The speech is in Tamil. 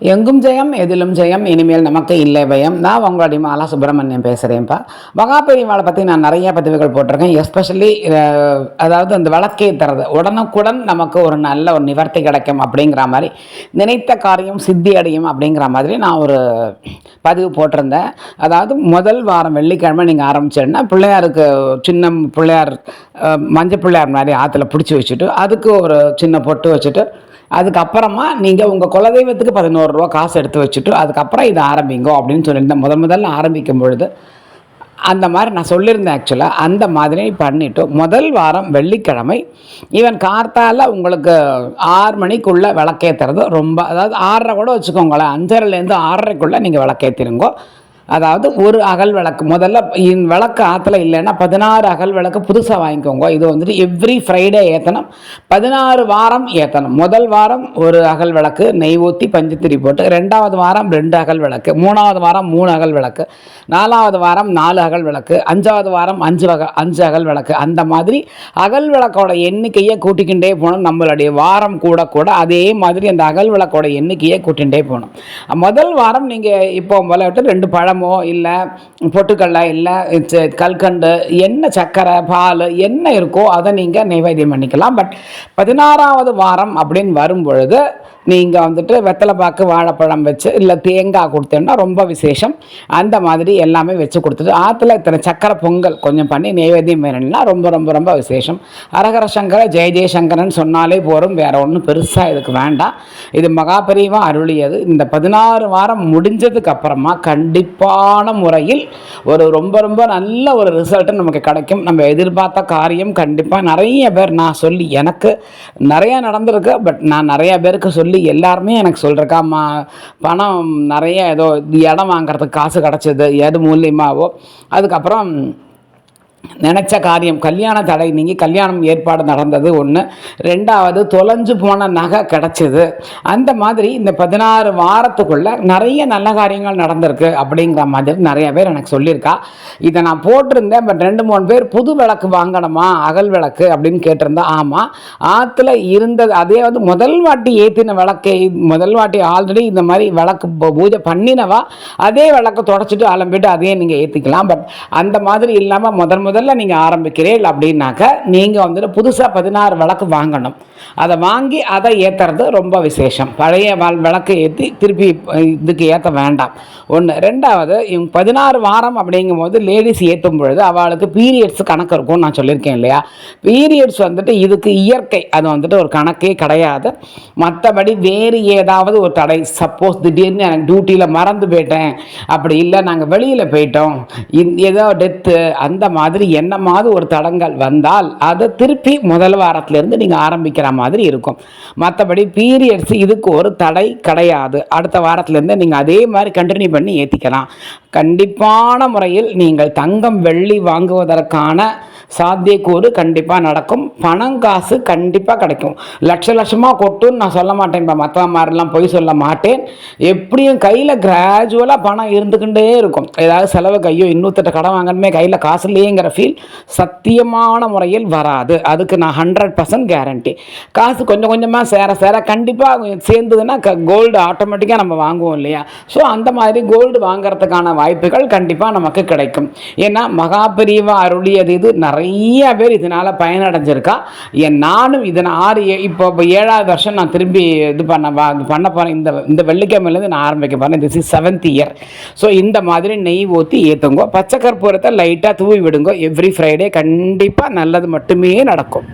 எங்கும் ஜெயம் எதிலும் ஜெயம் இனிமேல் நமக்கு இல்லை பயம் நான் உங்களுடைய மாலா சுப்பிரமணியம் பேசுகிறேன்ப்பா மகாபெரிவாளை பற்றி நான் நிறைய பதிவுகள் போட்டிருக்கேன். எஸ்பெஷலி அதாவது அந்த விளக்கே தரது. உடனுக்குடன் நமக்கு ஒரு நல்ல ஒரு நிவர்த்தி கிடைக்கும் அப்படிங்கிற மாதிரி நினைத்த காரியம் சித்தி அடையும் அப்படிங்கிற மாதிரி நான் ஒரு பதிவு போட்டிருந்தேன். அதாவது முதல் வாரம் வெள்ளிக்கிழமை நீங்கள் ஆரம்பிச்சிடுன்னா பிள்ளையாருக்கு சின்ன பிள்ளையார் மஞ்சள் பிள்ளையார் மாதிரி ஆற்றுல பிடிச்சி வச்சுட்டு அதுக்கு ஒரு சின்ன பொட்டு வச்சுட்டு அதுக்கப்புறமா நீங்கள் உங்கள் குலதெய்வத்துக்கு பதினோரு ரூபா காசு எடுத்து வச்சுட்டு அதுக்கப்புறம் இதை ஆரம்பிங்கோ அப்படின்னு சொல்லியிருந்தேன். முதல் முதல்ல ஆரம்பிக்கும் பொழுது அந்த மாதிரி நான் சொல்லியிருந்தேன் ஆக்சுவலாக அந்த மாதிரி பண்ணிவிட்டு முதல் வாரம் வெள்ளிக்கிழமை ஈவன் கார்த்தால உங்களுக்கு ஆறு மணிக்குள்ளே விளக்கேற்றுறது ரொம்ப அதாவது ஆறரை கூட வச்சுக்கோங்களேன். அஞ்சரைலேருந்து ஆறரைக்குள்ளே நீங்கள் விளக்கேற்றிருங்கோ அதாவது ஒரு அகல் விளக்கு. முதல்ல விளக்கு ஆற்றுல இல்லைன்னா பதினாறு அகல் விளக்கு புதுசாக வாங்கிக்கோங்க. இது வந்துட்டு எவ்ரி ஃப்ரைடே ஏற்றணும் பதினாறு வாரம் ஏற்றணும் முதல் வாரம் ஒரு அகல் விளக்கு நெய் ஊற்றி பஞ்சுத்திரி போட்டு ரெண்டாவது வாரம் ரெண்டு அகல் விளக்கு மூணாவது வாரம் மூணு அகல் விளக்கு நாலாவது வாரம் நாலு அகல் விளக்கு அஞ்சாவது வாரம் அஞ்சு வகை அஞ்சு அகல் விளக்கு. அந்த மாதிரி அகல் விளக்கோட எண்ணிக்கையை கூட்டிக்கிட்டே போகணும். நம்மளுடைய வாரம் கூட கூட அதே மாதிரி அந்த அகல் விளக்கோட எண்ணிக்கையை கூட்டிகிட்டே போகணும். முதல் வாரம் நீங்கள் இப்போ போல விட்டு ரெண்டு பழம் இல்லை பொட்டுக்கடலை இல்லை கல்கண்டு என்ன சர்க்கரை பால் என்ன இருக்கோ அதை நீங்கள் நைவேத்தியம் பண்ணிக்கலாம். பட் பதினாறாவது வாரம் அப்படின்னு வரும் பொழுது நீங்கள் வந்துட்டு வெத்தலை பாக்கு வாழைப்பழம் வச்சு இல்லை தேங்காய் கொடுத்தேன்னா ரொம்ப விசேஷம். அந்த மாதிரி எல்லாமே வச்சு கொடுத்துட்டு ஆற்றுல இத்தனை சக்கரை பொங்கல் கொஞ்சம் பண்ணி நைவேத்தியம் வேணும்னா ரொம்ப ரொம்ப ரொம்ப விசேஷம். அரகர சங்கர ஜெய ஜெயசங்கரன் சொன்னாலே போகிறோம் வேறு ஒன்றும் பெருசாக இதுக்கு வேண்டாம். இது மகாபெரிவா அருளியது. இந்த பதினாறு வாரம் முடிஞ்சதுக்கு அப்புறமா சிறப்பான முறையில் ஒரு ரொம்ப ரொம்ப நல்ல ஒரு ரிசல்ட்டு நமக்கு கிடைக்கும். நம்ம எதிர்பார்த்த காரியம் கண்டிப்பாக நிறைய பேர் நான் சொல்லி எனக்கு நிறையா நடந்திருக்கு. பட் நான் நிறைய பேருக்கு சொல்லி எல்லாருமே எனக்கு சொல்கிறக்கா மா பணம் நிறைய ஏதோ இடம் வாங்குறதுக்கு காசு கிடச்சிது. எது மூலியமாகவோ அதுக்கப்புறம் நினச்ச காரியம். கல்யாண தடை நீங்கி கல்யாணம் ஏற்பாடு நடந்தது ஒன்று ரெண்டாவது தொலைஞ்சு போன நகை கிடச்சிது. அந்த மாதிரி இந்த பதினாறு வாரத்துக்குள்ளே நிறைய நல்ல காரியங்கள் நடந்திருக்கு அப்படிங்கிற மாதிரி நிறைய பேர் எனக்கு சொல்லியிருக்கா. இதை நான் போட்டிருந்தேன் பட் ரெண்டு மூணு பேர் புது விளக்கு வாங்கணுமா? அகல் விளக்கு அப்படின்னு கேட்டிருந்தா ஆமாம் ஆற்றுல இருந்தது அதே வந்து முதல் வாட்டி ஏற்றின விளக்கை முதல் வாட்டி ஆல்ரெடி இந்த மாதிரி விளக்கு பூஜை பண்ணினவா? அதே விளக்கை தொடச்சிட்டு அலம்பிட்டு அதையே நீங்கள் ஏற்றிக்கலாம் பட் அந்த மாதிரி இல்லாமல் முதல் முதல்ல நீங்கள் ஆரம்பிக்கிறீர்கள் அப்படின்னாக்க நீங்கள் வந்துட்டு புதுசாக பதினாறு விளக்கு வாங்கணும். அதை வாங்கி அதை ஏற்றுறது ரொம்ப விசேஷம். பழைய விளக்கு ஏற்றி திருப்பி இதுக்கு ஏற்ற வேண்டாம். ஒன்று ரெண்டாவது இவங்க பதினாறு வாரம் அப்படிங்கும்போது லேடிஸ் ஏற்றும் பொழுது அவளுக்கு பீரியட்ஸ் கணக்கு இருக்கும்னு நான் சொல்லியிருக்கேன் இல்லையா? பீரியட்ஸ் வந்துட்டு இதுக்கு இயற்கை. அது வந்துட்டு ஒரு கணக்கே கிடையாது. மற்றபடி வேறு ஏதாவது ஒரு தடை. சப்போஸ் திடீர்னு எனக்கு டியூட்டியில் மறந்து போயிட்டேன். அப்படி இல்லை நாங்கள் வெளியில் போயிட்டோம். இந் ஏதோ டெத்து அந்த மாதிரி என்னமாவது ஒரு தடங்கள் வந்தால் அதை திருப்பி முதல் வாரத்திலேருந்து நீங்கள் ஆரம்பிக்கிற மாதிரி இருக்கும். மற்றபடி பீரியட்ஸ் இதுக்கு ஒரு தடை கிடையாது. அடுத்த வாரத்திலேருந்து நீங்கள் அதே மாதிரி கண்டினியூ பண்ணி ஏற்றிக்கலாம் கண்டிப்பான முறையில் நீங்கள் தங்கம் வெள்ளி வாங்குவதற்கான சாத்தியக்கூறு கண்டிப்பாக நடக்கும். பணம் காசு கண்டிப்பாக கிடைக்கும். லட்ச லட்சமாக கொட்டுன்னு நான் சொல்ல மாட்டேன். இப்போ மற்ற மாதிரிலாம் பொய் சொல்ல மாட்டேன். எப்படியும் கையில் கிராஜுவலாக பணம் இருந்துக்கிட்டே இருக்கும். ஏதாவது செலவு கையோ இன்னொருத்தட்ட கடன் வாங்கணுமே கையில் காசு இல்லையேங்கிற ஃபீல் சத்தியமான முறையில் வராது. அதுக்கு நான் ஹண்ட்ரட் பர்சன்ட் கேரண்டி காசு கொஞ்சம் கொஞ்சமாக சேர சேர கண்டிப்பாக சேர்ந்ததுன்னா க கோல்டு ஆட்டோமேட்டிக்காக நம்ம வாங்குவோம் இல்லையா? ஸோ அந்த மாதிரி கோல்டு வாங்குறதுக்கான வாய்ப்புகள் கண்டிப்பாக நமக்கு கிடைக்கும். ஏன்னா மகாபெரிவா அருளியது இது நிறைய பேர் இதனால் பயனடைஞ்சிருக்கா? என் நானும் இதன் ஆறு ஏ- இப்போ இப்போ ஏழாவது வருஷம் நான் திரும்பி இது பண்ண பண்ண போகிறேன் இந்த இந்த வெள்ளிக்கிழமையிலேருந்து நான் ஆரம்பிக்க போகிறேன் this is seventh year so இந்த மாதிரி நெய் ஊற்றி ஏற்றுங்கோ பச்சை கற்பூரத்தை லைட்டாக தூவி விடுங்கோ. எவ்ரி ஃப்ரைடே கண்டிப்பாக நல்லது மட்டுமே நடக்கும்.